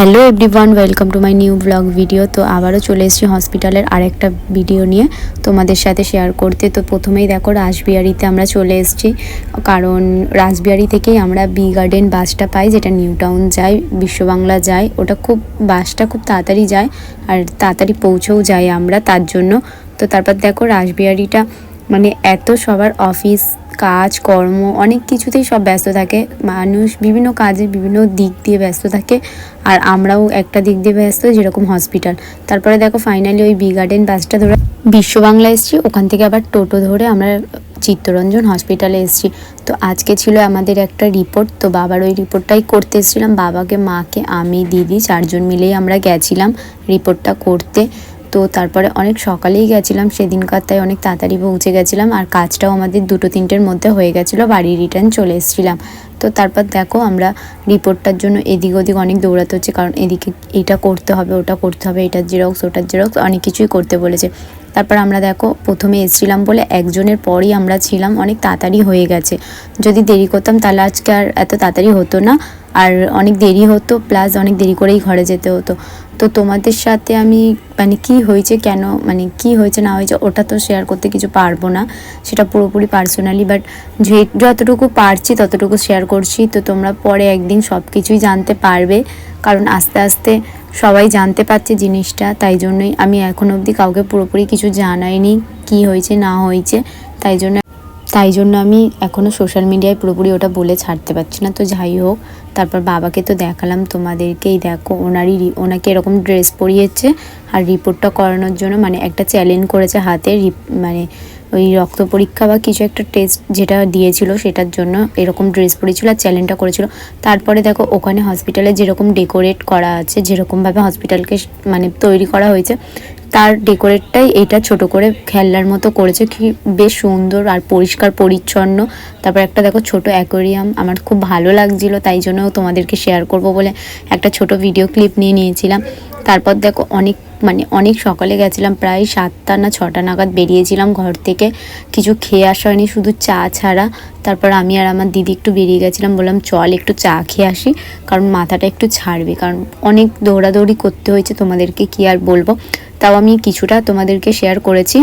Hello everyone, welcome to my new blog video. তো আবারও চলে এসেছি হসপিটালের আরেকটা ভিডিও নিয়ে তোমাদের সাথে শেয়ার করতে। তো প্রথমেই দেখো, রাসবিহারিতে আমরা চলে এসেছি। কারণ রাসবিহারি থেকেই আমরা বি গার্ডেন বাসটা পাই, যেটা নিউ টাউন যায় বিশ্ববাংলা যায়। ওটা খুব, বাসটা খুব তাড়াতাড়ি যায় আর তাড়াতাড়ি পৌঁছেও যাই আমরা তার জন্য। তো তারপর দেখো, রাসবিহারিটা মানে এত সবার অফিস কাজ, কর্ম, অনেক কিছুতেই সব ব্যস্ত থাকে। মানুষ বিভিন্ন কাজে বিভিন্ন দিক দিয়ে ব্যস্ত থাকে আর আমরাও একটা দিক দিয়ে ব্যস্ত যেরকম হসপিটাল তারপরে দেখো ফাইনালি ওই বি গার্ডেন বাসটা ধরে বিশ্ব বাংলা এসেছি, ওখান থেকে আবার টোটো ধরে আমরা চিত্তরঞ্জন হসপিটালে এসেছি। তো আজকে ছিল আমাদের একটা রিপোর্ট তো বাবার ওই রিপোর্টটাই করতে এসেছিলাম। বাবাকে, মাকে, আমি, দিদি চারজন মিলেই আমরা গেছিলাম রিপোর্টটা করতে। তো তারপরে অনেক সকালেই গেছিলাম, সেদিনকার তাই অনেক তাড়াতাড়ি পৌঁছে গেছিলাম আর কাজটাও আমাদের দুটো তিনটের মধ্যে হয়ে গেছিল, বাড়ি রিটার্ন চলে এসেছিলাম। তো তারপর দেখো আমরা রিপোর্টটার জন্য এদিক ওদিক অনেক দৌড়াতে হচ্ছে, কারণ এদিকে এটা করতে হবে, ওটা করতে হবে এটার জেরক্স ওটার জেরক্স অনেক কিছুই করতে বলেছে। তারপর আমরা দেখো প্রথমে এসেছিলাম বলে একজনের পরই আমরা ছিলাম, অনেক তাড়াতাড়ি হয়ে গেছে। যদি দেরি করতাম তাহলে আজকে আর এত তাড়াতাড়ি হতো না, আর অনেক দেরি হতো প্লাস অনেক দেরি করেই ঘরে যেতে হতো। তো তোমাদের সাথে আমি মানে কি হয়েছে, কেন মানে কি হয়েছে না হয়েছে, ওটা তো শেয়ার করতে কিছু পারব না। সেটা পুরোপুরি পার্সোনালি বাট যে যতটুকু পারছি ততটুকু শেয়ার করছি। তো তোমরা পরে একদিন সব কিছুই জানতে পারবে, কারণ আস্তে আস্তে সবাই জানতে পারছে জিনিসটা। তাই জন্যই আমি এখন অবধি কাউকে পুরোপুরি কিছু জানাইনি, কি হয়েছে না হয়েছে। তাই জন্য তাই জন্য আমি এখনও সোশ্যাল মিডিয়ায় পুরোপুরি ওটা বলে ছাড়তে পারছি না। তো যাই হোক, তারপর বাবাকে তো দেখালাম, তোমাদেরকেই দেখো, ওনারই ওনাকে এরকম ড্রেস পরিয়েছে আর রিপোর্টটা করানোর জন্য মানে একটা চ্যালেঞ্জ করেছে হাতে মানে ওই রক্ত পরীক্ষা বা কিছু একটা টেস্ট যেটা দিয়েছিল সেটার জন্য এরকম ড্রেস পরেছিল আর চ্যালেঞ্জটা করেছিল। তারপরে দেখো, ওখানে হসপিটালে যেরকম ডেকোরেট করা আছে, যেরকমভাবে হসপিটালকে মানে তৈরি করা হয়েছে তার ডেকোরেটটাই এটা ছোট করে খেলনার মতো করেছে, কি বেশ সুন্দর আর পরিষ্কার, পরিচ্ছন্ন। তারপর একটা দেখো ছোট অ্যাকোরিয়াম, আমার খুব ভালো লাগছিল, তাই জন্য তোমাদেরকে শেয়ার করব বলে একটা ছোট ভিডিও ক্লিপ নিয়ে নিয়েছিলাম। তারপর দেখো অনেক মানে অনেক সকালে গেছিলাম, প্রায় সাতটা না ছটা নাগাদ বেরিয়েছিলাম ঘর থেকে। কিছু খেয়ে আসা হয়নি, শুধু চা ছাড়া। তারপর আমি আর আমার দিদি একটু বেরিয়ে গেছিলাম, বললাম চল একটু চা খেয়ে আসি, কারণ মাথাটা একটু ছাড়বে। কারণ অনেক দৌড়াদৌড়ি করতে হয়েছে, তোমাদেরকে কি আর বলব? তাও আমি কিছুটা তোমাদেরকে শেয়ার করেছি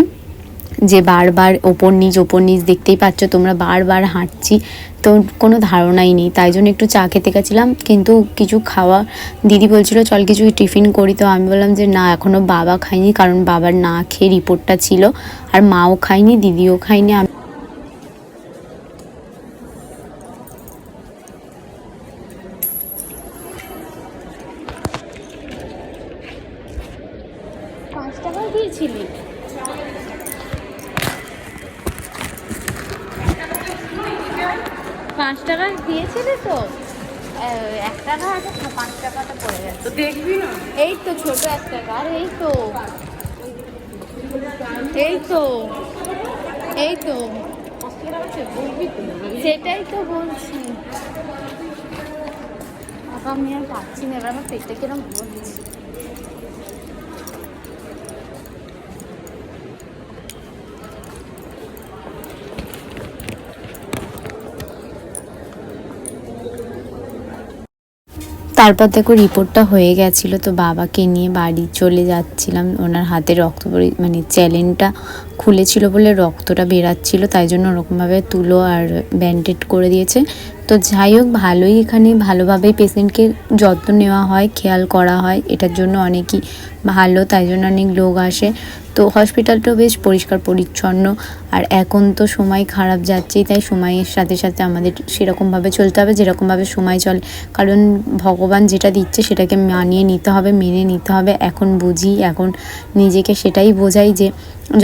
যে বারবার ওপর নিচ ওপর নিচ দেখতেই পাচ্ছ তোমরা বারবার হাঁটছি। তো কোনো ধারণাই নেই, তাই জন্য একটু চা খেতে গেছিলাম, কিন্তু কিছু খাওয়া, দিদি বলছিল, চল কিছু টিফিন করি। তো আমি বললাম যে, না এখনও বাবা খাইনি কারণ বাবার না খেয়ে রিপোর্টটা ছিল, আর মাও খাইনি দিদিও খায়নি। টাকা দিয়েছিলি। পাঁচ টাকা দিয়েছিলি তো? এক টাকা আছে পাঁচ টাকাটা পড়ে গেছে। দেখবি না? এই তো ছোট এক টাকা আর এই তো। এই তো। এই তো। সেটাই তো বলছি। আমি আর পাচ্ছি না এবার আমার পেটে কিরম বলছি তারপর দেখো রিপোর্টটা হয়ে গেছিল, তো বাবাকে নিয়ে বাড়ি চলে যাচ্ছিলাম। ওনার হাতে রক্ত মানে চ্যালেঞ্জটা খুলেছিল বলে রক্তটা বেরাচ্ছিল, তাই জন্য ওরকমভাবে তুলো আর ব্যান্ডেড করে দিয়েছে। তো যাই হোক, ভালোই এখানে ভালোভাবেই পেশেন্টকে যত্ন নেওয়া হয়, খেয়াল করা হয়। এটার জন্য অনেকই ভালো, তাই জন্য অনেক লোক আসে। তো হসপিটালটাও বেশ পরিষ্কার পরিচ্ছন্ন আর এখন তো সময় খারাপ যাচ্ছেই, তাই সময়ের সাথে সাথে আমাদের সেরকমভাবে চলতে হবে, যেরকমভাবে সময় চলে। কারণ ভগবান যেটা দিচ্ছে সেটাকে মানিয়ে নিতে হবে, মেনে নিতে হবে। এখন বুঝি, এখন নিজেকে সেটাই বোঝাই যে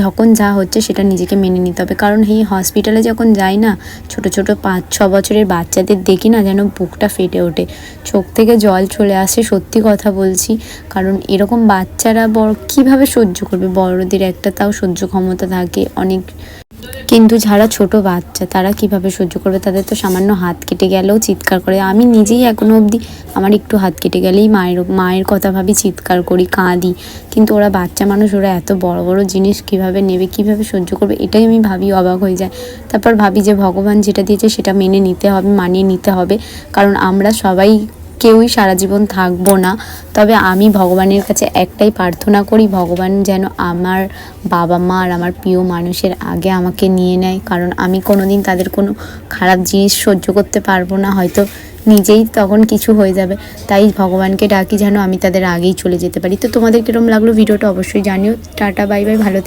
যখন যা হচ্ছে সেটা নিজেকে মেনে নিতে হবে। কারণ এই হসপিটালে যখন যাই না, ছোট ছোট পাঁচ, ছ বছরের বাচ্চাদের দেখি না যেন বুকটা ফেটে ওঠে। চোখ থেকে জল চলে আসে, সত্যি কথা বলছি। কারণ এরকম বাচ্চারা বড়, কীভাবে সহ্য করবে? বড়দের একটা তাও সহ্য ক্ষমতা থাকে, অনেক কিন্তু যারা ছোট বাচ্চা, তারা কীভাবে সহ্য করবে? তাদের তো সামান্য হাত কেটে গেলেও চিৎকার করে। আমি নিজেই এখনও অবধি আমার একটু হাত কেটে গেলেই মায়ের মায়ের কথা ভাবি, চিৎকার করি, কাঁদি। কিন্তু ওরা বাচ্চা মানুষ, ওরা এত বড় বড় জিনিস কীভাবে নেবে, কীভাবে সহ্য করবে, এটাই আমি ভাবি অবাক হয়ে যায়। তারপর ভাবি যে ভগবান যেটা দিয়েছে, সেটা মেনে নিতে হবে, মানিয়ে নিতে হবে। কারণ আমরা সবাই কেউই সারা জীবন থাকব না। তবে আমি ভগবানের কাছে একটাই প্রার্থনা করি, ভগবান যেন আমার বাবা মা আর আমার প্রিয় মানুষের আগে আমাকে নিয়ে নেয়। কারণ আমি কোনো দিন তাদের কোনো খারাপ জিনিস সহ্য করতে পারব না, হয়তো নিজেই তখন কিছু হয়ে যাবে। তাই ভগবানকে ডাকি যেন আমি তাদের আগেই চলে যেতে পারি। তো তোমাদের কিরম লাগল ভিডিওটা অবশ্যই জানিও। টাটা, বাই বাই, ভালো।